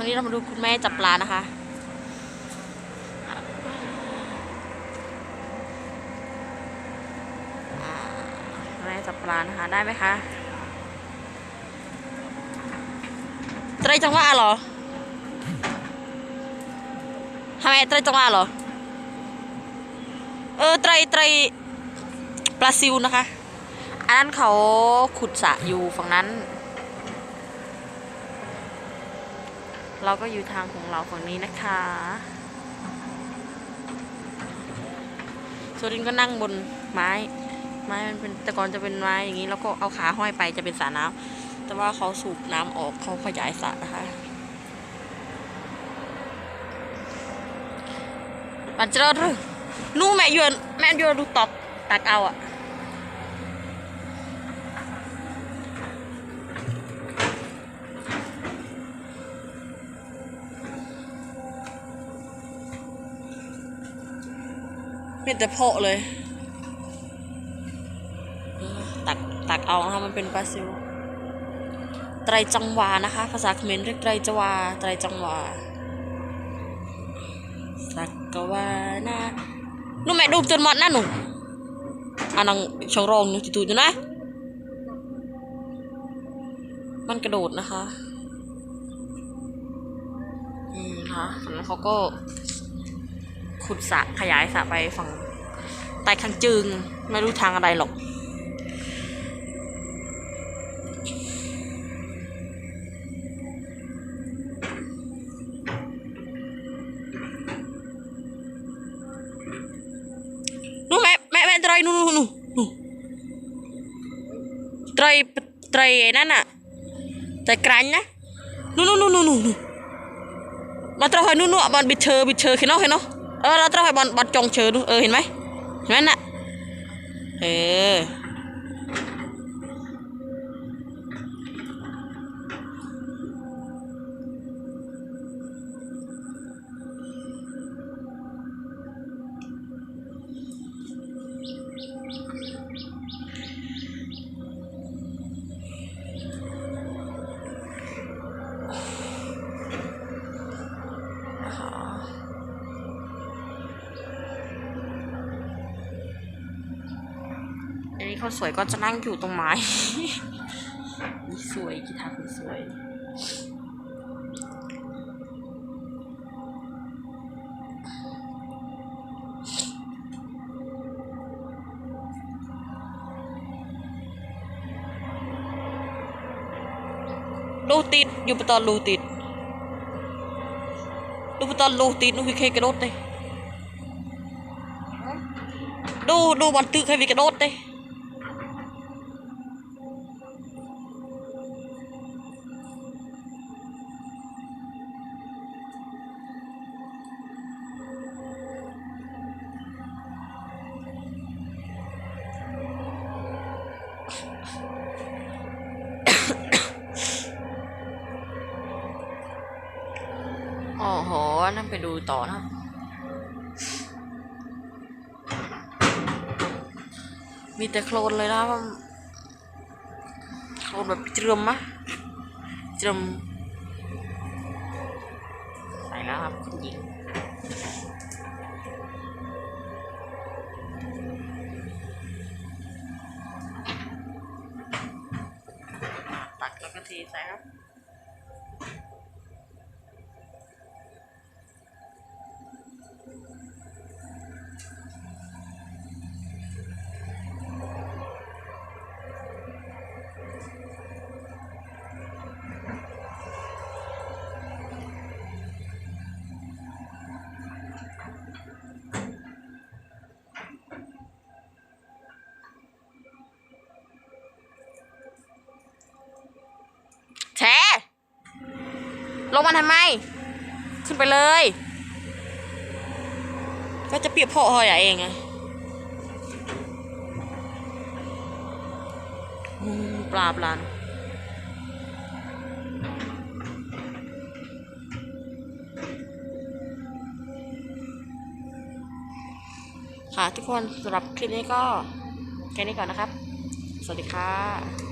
คราวนี้เรามาดูคุณแม่จับปลานะคะ แม่จับปลานะคะ ได้ไหมคะตรจังหวะเหรอทำไมตรจังหวะเหรอ เออไตรไตรปลาซิวนะคะ อันนั้นเขาขุดสระอยู่ฝั่งนั้น เราก็อยู่ทางของเราฝั่งนี้นะคะโซดินก็นั่งบนไม้ ไม้มันเป็นแต่ก่อนจะเป็นไม้อย่างนี้แล้วก็เอาขาห้อยไปจะเป็นสระน้ำแต่ว่าเขาสูบน้ำออกเขาขยายสระนะคะปันเจริญนู่นแม่ยวนแม่ยวนดูตอกตักเอาอะ มีแต่เพาะเลย ตักตักเอานะคะมันเป็นปลาซิว ไตรจังวานะคะ ภาษาเขมรเรียกไตรจวา ไตรจังวา สักกวานะนู่นแม่ดูจนหมดนั่นหนูอันนังช่องรองหนูจิตูอยู่นะ มันกระโดดนะคะ อืมค่ะแล้วเขาก็ ขุดสระขยายสระไปฝั่งใต้ข้างจึง ไม่รู้ทางอะไรหรอก นู่นแม่แม่แม่ไตรนู่นนู่นนู่นนู่นไตรไตรอ้นั่นน่ะไตรกรันนะนู่นนู่นนู่นนู่นนู่นมาตรอยนู่นนู่นบอลบิดเชอร์บิดเชอร์เห็นเนาะเห็นเนาะ เออเราไตรหอยบอลบอลจงเชิญดูเออเห็นไหมเห็นไหมน่ะเออ ขาสวยก็จะนั่งอยู่ตรงไม้นี่สวยกีตาร์คนสวยลูกติดอยู่ปะตอนลูกติดดูปะตอนลูกติดนูวิเคกระโดดเลยดูดูบอลตึกให้วิกระโดดเลย อ๋อโหนั่นไปดูต่อนะมีแต่โคลนเลยนะโคลนแบบเจิมมะเจิมใส่แล้วครับคุณหญิงตักแล้วก็เทใส่ครับ แช ลงมาทำไม ขึ้นไปเลย ก็จะเปียกพ่อหอยเองไงปลาปลานค่ะทุกคนสำหรับคลิปนี้ก็แค่นี้ก่อนนะครับ สวัสดีค่ะ